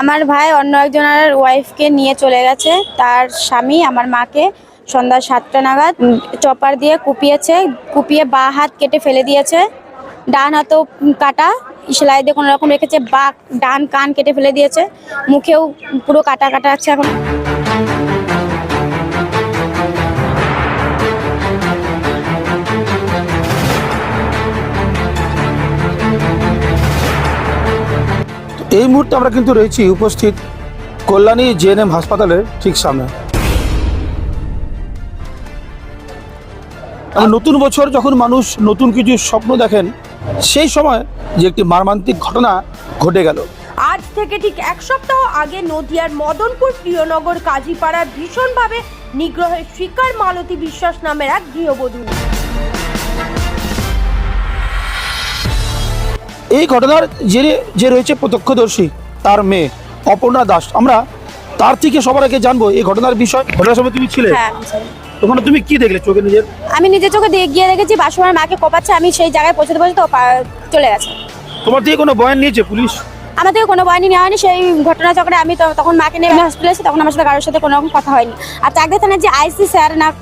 আমার ভাই অন্য একজনের ওয়াইফকে নিয়ে চলে গেছে। তার স্বামী আমার মাকে সন্ধ্যা সাতটা নাগাদ চপার দিয়ে কুপিয়েছে, কুপিয়ে বা হাত কেটে ফেলে দিয়েছে। ডান হাতও কাটা, সেলাই দিয়ে কোনো রকম রেখেছে, বা ডান কান কেটে ফেলে দিয়েছে। মুখেও পুরো কাটা কাটা আছে এখন। এই মুহূর্তে আমরা কিন্তু রয়েছি উপস্থিত কল্যাণী জেএনএম হাসপাতালের ঠিক সামনে। নতুন বছর যখন মানুষ নতুন কিছু স্বপ্ন দেখেন, সেই সময় যে একটি মর্মান্তিক ঘটনা ঘটে গেল। আজ থেকে ঠিক এক সপ্তাহ আগে নদিয়ার মদনপুর প্রিয়নগর কাজীপাড়ার ভীষণভাবে নিগ্রহের শিকার মালতী বিশ্বাস নামের এক গৃহবধূ। এই ঘটনার যে যে রয়েছে প্রত্যক্ষদর্শী তার মেয়ে অপর্ণা দাস। আমরা তার থেকে সবার আগে জানব এই ঘটনার বিষয়। ঘটনার সময় তুমি ছিলে? হ্যাঁ ওখানে তুমি কি দেখলে চোখে নিজের? আমি নিজের চোখে দিয়ে গিয়ে দেখেছি বাসুমার মাকে কোপাচ্ছে আমি সেই জায়গায় পৌঁছতে পৌঁছতে ও চলে গেছে। তোমার থেকে কোনো বয়ান নিয়েছে পুলিশ? কোনো বয়ানি নেওয়া হয়নি সেই ঘটনা চক্রে আমি তো- তখন মাকে নিয়ে হসপিটালে তখন আমার সাথে কারোর সাথে কোনো রকম কথা হয়নি। আর চাকদা থানার যে আইসি স্যার না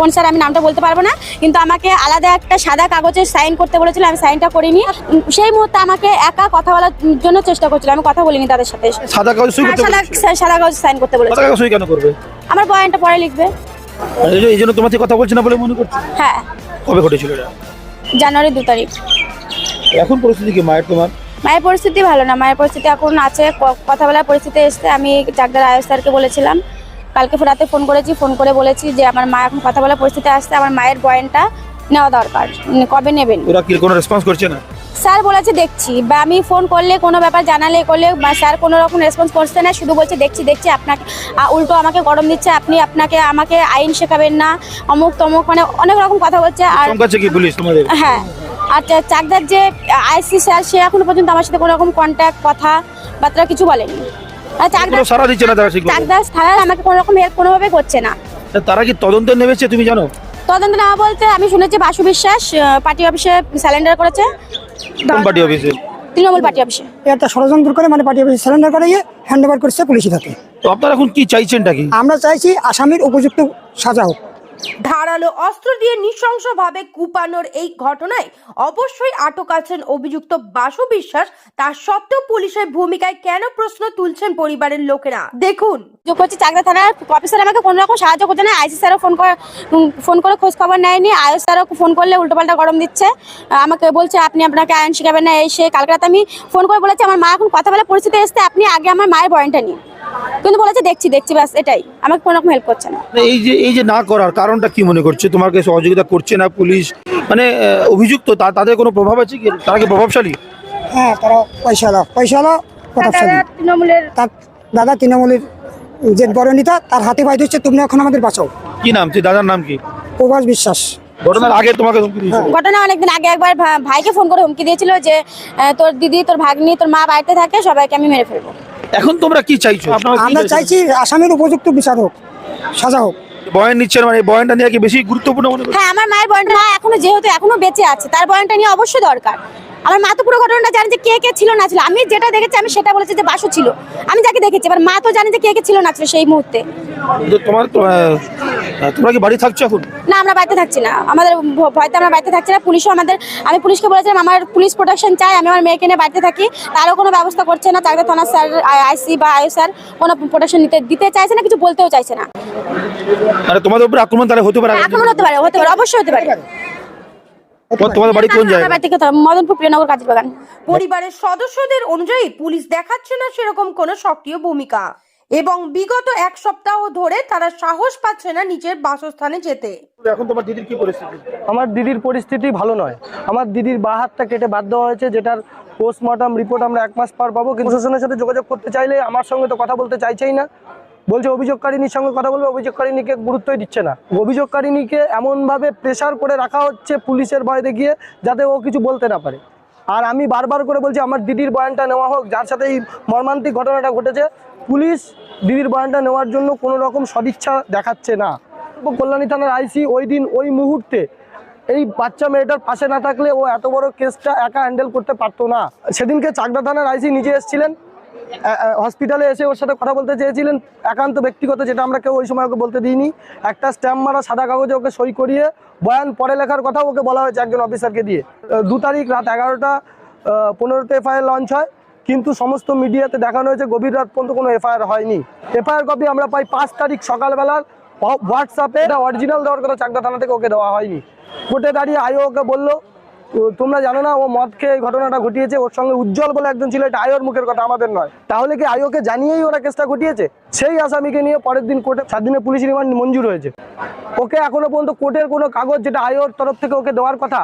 কোন স্যার আমি নামটা বলতে পারব না কিন্তু আমাকে আলাদা একটা সাদা কাগজে সাইন করতে বলেছিল আমি সাইনটা করিনি। সেই মুহূর্তে আমাকে একা কথা বলার জন্য চেষ্টা করছিল আমি কথা বলিনি তাদের সাথে। সাদা কাগজ সই হ্যাঁ, সাদা কাগজ সাইন করতে বলেছিল। কেন করবে? আমার বয়ানটা পরে লিখবে। এই জন্য তোমার কথা বলছি না বলে মনে করছি? হ্যাঁ। কবে ঘটেছিল এটা? জানুয়ারি দু তারিখ। এখন পরিস্থিতি কি মায়ের তোমার? মায়ের পরিস্থিতি ভালো না মায়ের পরিস্থিতি এখন আছে কথা বলার পরিস্থিতি এসছে আমি চাকদার আয়স স্যারকে বলেছিলাম। কালকে রাতে ফোন করেছি ফোন করে বলেছি যে আমার মা এখন কথা বলার পরিস্থিতি আসছে আমার মায়ের বয়ানটা নেওয়া দরকার কবে নেবেন? ওরা কি কোনো রেসপন্স করছে না? স্যার বলেছে দেখছি বা আমি ফোন করলে কোনো ব্যাপার জানালে করলে বা স্যার কোনো রকম রেসপন্স করছে না শুধু বলছে দেখছি দেখছি আপনাকে উল্টো আমাকে গরম দিচ্ছে আপনি আপনাকে আমাকে আইন শেখাবেন না অমুক তমুক মানে অনেক রকম কথা বলছে আর হ্যাঁ আর চাকদার যে আইসি স্যার সে এখনও পর্যন্ত আমার সাথে কোনো রকম কন্ট্যাক্ট কথা বার্তা কিছু বলেনি। কোনো সারা দিচ্ছে না তারা ঠিক মতো। থানার আমাকে কোনো রকম হেল্প কোনোভাবে করছে না। তা তারা কি তদন্তে নেমেছে তুমি জানো? তদন্ত না বলতে আমি শুনেছি বাসু বিশ্বাস পার্টি অফিসে স্যালেন্ডার করেছে। কোন পার্টি অফিসে? তৃণমূল পার্টি অফিসে। একটা ষড়যন্ত্র করে মানে পার্টি অফিসে স্যালেন্ডার করে হ্যান্ড ওভার করছে পুলিশে থাকে তো আপনারা এখন কি চাইছেনটা কি? আমরা চাইছি আসামির উপযুক্ত সাজা হোক। ধারালো অস্ত্র দিয়ে নৃশংসভাবে কুপানোর এই ঘটনায় অবশ্যই আটক আছেন অভিযুক্ত বাসু বিশ্বাস। তার সত্ত্বেও পুলিশের ভূমিকায় কেন প্রশ্ন তুলছেন পরিবারের লোকেরা? দেখুন। যোগ করছি চাকদা থানার অফিসার আমাকে কোনো রকম সাহায্য করছে না। আইসি স্যারও ফোন করে ফোন করে খোঁজ খবর নেয়নি। আয়ুষ স্যারও ফোন করলে উল্টোপাল্টা গরম দিচ্ছে। আমাকে বলছে, আপনি আপনাকে আইন শিখাবেন না, এই সে কালকে রাতে আমি ফোন করে বলেছি, আমার মা এখন কথা বলে পরিস্থিতি এসছে, আপনি আগে আমার মায়ের পয়েন্টটা নিন। কিন্তু বলেছে দেখছি দেখছি ব্যাস এটাই। আমাকে কোনো রকম হেল্প করছে না। মানে এই যে এই যে না করার কারণটা কি মনে করছে? তোমাকে সহযোগিতা করছে না পুলিশ? মানে অভিযুক্ত তা- তাদের কোনো প্রভাব আছে কি? তারা কি প্রভাবশালী? হ্যাঁ তারা পয়সাওয়ালা পয়সাওয়ালা প্রতাপশালী তৃণমূলের তার দাদা তৃণমূলের যে বড় নেতা তার হাতে বাইতে হচ্ছে তুমি এখন আমাদের বাঁচাও। কি নাম? তুই দাদার নাম কি? প্রভাস বিশ্বাস। ঘটনার আগে তোমাকে হুমকি দিয়েছিল? ঘটনা অনেকদিন আগে একবার ভাইকে ফোন করে হুমকি দিয়েছিল যে তোর দিদি তোর ভাগ্নি তোর মা বাড়িতে থাকে সবাইকে আমি মেরে ফেলব। এখন তোমরা কি চাইছো? আমরা চাইছি? আসামের উপযুক্ত বিচার হোক সাজা হোক। বয়ন নিচ্ছেন মানে বয়নটা নিয়ে কি বেশি গুরুত্বপূর্ণ মনে হ্যাঁ আমার মায়ের বয়নটা মা এখনও যেহেতু এখনও বেঁচে আছে তার বয়নটা নিয়ে অবশ্যই দরকার। আমার মা তো পুরো ঘটনাটা জানে যে কে কে ছিল না ছিল। আমি যেটা দেখেছি আমি সেটা বলেছি যে বাসু ছিল। আমি যাকে দেখেছি এবার মা তো জানে যে কে কে ছিল না ছিল সেই মুহূর্তে। তোমার তোমরা কি বাড়ি থাকছো এখন? না আমরা বাড়িতে থাকছি না। আমাদের ভয়তে আমরা বাড়িতে থাকছি না। পুলিশও আমাদের আমি পুলিশকে বলেছিলাম আমার পুলিশ প্রোটেকশন চাই আমি আমার মেয়েকে নিয়ে বাড়িতে থাকি। তারও কোনো ব্যবস্থা করছে না। চাকদা থানার স্যার আইসি বা আয়ু স্যার কোনো প্রোটেকশন নিতে দিতে চাইছে না কিছু বলতেও চাইছে না। মানে তোমাদের উপরে আক্রমণ তাহলে হতে পারে। আক্রমণ হতে পারে হতে পারে অবশ্যই হতে পারে। তোমার- তোমাদের বাড়ি কোন আমার জায়গায়? বাড়ি থেকে মদনপুর প্রিয়নগর কাজী বাগান। পরিবারের সদস্যদের অনুযায়ী পুলিশ দেখাচ্ছে না সেরকম কোনো সক্রিয় ভূমিকা। এবং বিগত এক সপ্তাহ ধরে তারা সাহস পাচ্ছে না নিজের বাসস্থানে যেতে। এখন তোমার দিদির কি পরিস্থিতি? আমার দিদির পরিস্থিতি ভালো নয়। আমার দিদির বা হাতটা কেটে বাদ দেওয়া হয়েছে যেটার পোস্টমর্টম রিপোর্ট আমরা এক মাস পর পাবো। কিন্তু প্রশাসনের সাথে যোগাযোগ করতে চাইলে আমার সঙ্গে তো কথা বলতে চাইছেই না। বলছে অভিযোগকারিনীর সঙ্গে কথা বলবে অভিযোগকারিনীকে গুরুত্বই দিচ্ছে না। অভিযোগকারিনীকে এমনভাবে প্রেশার করে রাখা হচ্ছে পুলিশের ভয় দেখিয়ে যাতে ও কিছু বলতে না পারে। আর আমি বারবার করে বলছি আমার দিদির বয়ানটা নেওয়া হোক যার সাথে এই মর্মান্তিক ঘটনাটা ঘটেছে পুলিশ দিদির বয়ানটা নেওয়ার জন্য কোনো রকম সদিচ্ছা দেখাচ্ছে না। কল্যাণী থানার আইসি ওই দিন ওই মুহূর্তে এই বাচ্চা মেয়েটার পাশে না থাকলে ও এত বড় কেসটা একা হ্যান্ডেল করতে পারতো না। সেদিনকে চাকদা থানার আইসি নিজে এসেছিলেন হসপিটালে এসে ওর সাথে কথা বলতে চেয়েছিলেন, একান্ত ব্যক্তিগত যেটা আমরা কেউ ওই সময় ওকে বলতে দিইনি। একটা স্ট্যাম্প মারা সাদা কাগজে ওকে সই করিয়ে বয়ান পরে লেখার কথা ওকে বলা হয়েছে একজন অফিসারকে দিয়ে। দু তারিখ রাত এগারোটা পনেরোতে এফআইআর লঞ্চ হয়। কিন্তু সমস্ত মিডিয়াতে দেখানো হয়েছে গভীর রাত পর্যন্ত কোনো এফআইআর হয়নি। এফআইআর কপি আমরা পাই পাঁচ তারিখ সকালবেলার হোয়াটসঅ্যাপে। এটা অরিজিনাল দেওয়ার কথা, চাকদা থানা থেকে ওকে দেওয়া হয়নি। কোর্টে দাঁড়িয়ে আইও ওকে বলল তোমরা জানো না, ও মদ খেয়ে ঘটনাটা ঘটিয়েছে, ওর সঙ্গে উজ্জ্বল বলে একজন ছিল, এটা আয়োর মুখের কথা, আমাদের নয়। তাহলে কি আয়োকে জানিয়েই ওরা কেসটা ঘটিয়েছে? সেই আসামিকে নিয়ে পরের দিন কোর্টে সাত দিনের পুলিশ রিমান্ড মঞ্জুর হয়েছে। ওকে এখনও পর্যন্ত কোর্টের কোনো কাগজ, যেটা আয়োর তরফ থেকে ওকে দেওয়ার কথা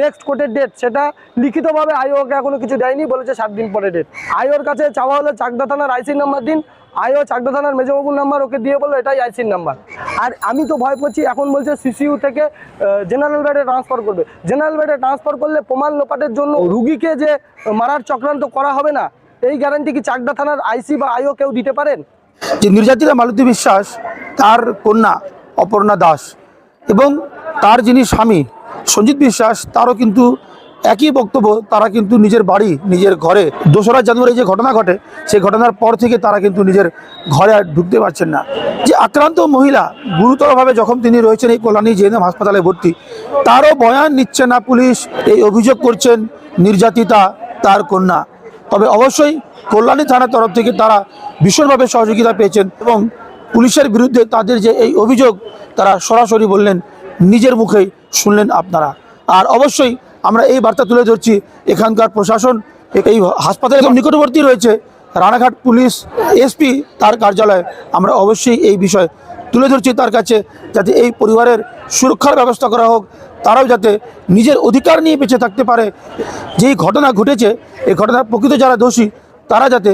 নেক্সট কোর্টের ডেট সেটা লিখিতভাবে আয়ো ওকে এখনও কিছু দেয়নি, বলেছে সাত দিন পরে ডেট আয়োর কাছে চাওয়া হলো চাকদা থানার আইসি নাম্বার দিন আয়ো চাকদা থানার মেজবাবুর নাম্বার, ওকে দিয়ে বলল এটাই আইসির নাম্বার। আর আমি তো ভয় করছি এখন বলছে সিসিইউ থেকে জেনারেল বেডে ট্রান্সফার করবে। জেনারেল বেডে ট্রান্সফার করলে প্রমাণ লোপাটের জন্য রুগীকে যে মারার চক্রান্ত করা হবে না, এই গ্যারান্টি কি চাকদা থানার আইসি বা আইও কেউ দিতে পারেন? যে নির্যাতিতা মালতী বিশ্বাস, তার কন্যা অপর্ণা দাস এবং তার যিনি স্বামী সঞ্জিত বিশ্বাস, তারও কিন্তু একই বক্তব্য, তারা কিন্তু নিজের বাড়ি, নিজের ঘরে। দোসরা জানুয়ারি যে ঘটনা ঘটে, সেই ঘটনার পর থেকে তারা কিন্তু নিজের ঘরে আর ঢুকতে পারছেন না। যে আক্রান্ত মহিলা গুরুতরভাবে যখন তিনি রয়েছেন এই কল্যাণী জেএনএম হাসপাতালে ভর্তি, তারও বয়ান নিচ্ছে না পুলিশ, এই অভিযোগ করছেন নির্যাতিতা তার কন্যা। তবে অবশ্যই কল্যাণী থানার তরফ থেকে তারা ভীষণভাবে সহযোগিতা পেয়েছেন এবং পুলিশের বিরুদ্ধে তাদের যে এই অভিযোগ, তারা সরাসরি বললেন, নিজের মুখেই শুনলেন আপনারা। আর অবশ্যই আমরা এই বার্তা তুলে ধরছি এখানকার প্রশাসন, এই হাসপাতালের একদম নিকটবর্তী রয়েছে রানাঘাট পুলিশ, এসপি, তার কার্যালয়ে। আমরা অবশ্যই এই বিষয় তুলে ধরছি তার কাছে, যাতে এই পরিবারের সুরক্ষার ব্যবস্থা করা হোক, তারাও যাতে নিজের অধিকার নিয়ে বেঁচে থাকতে পারে। যেই ঘটনা ঘটেছে, এই ঘটনার প্রকৃত যারা দোষী, তারা যাতে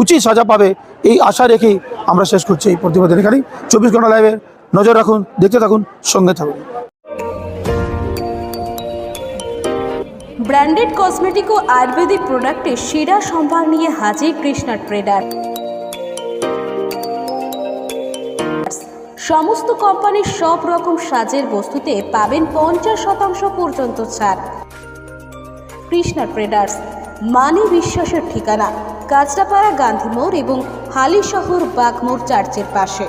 উচিত সাজা পাবে, এই আশা রেখেই আমরা শেষ করছি এই প্রতিবেদন এখানেই। চব্বিশ ঘণ্টা লাইভে নজর রাখুন, দেখতে থাকুন, সঙ্গে থাকুন। ব্র্যান্ডেড কসমেটিক ও আয়ুর্বেদিক প্রোডাক্টের সেরা সম্ভার নিয়ে হাজির কৃষ্ণা ট্রেডার। সমস্ত কোম্পানির সব রকম সাজের বস্তুতে পাবেন পঞ্চাশ শতাংশ পর্যন্ত ছাড়। কৃষ্ণা ট্রেডার্স মানে বিশ্বাসের ঠিকানা, কাঁচরাপাড়া গান্ধী মোড় এবং হালি শহর বাগমোড় চার্চের পাশে।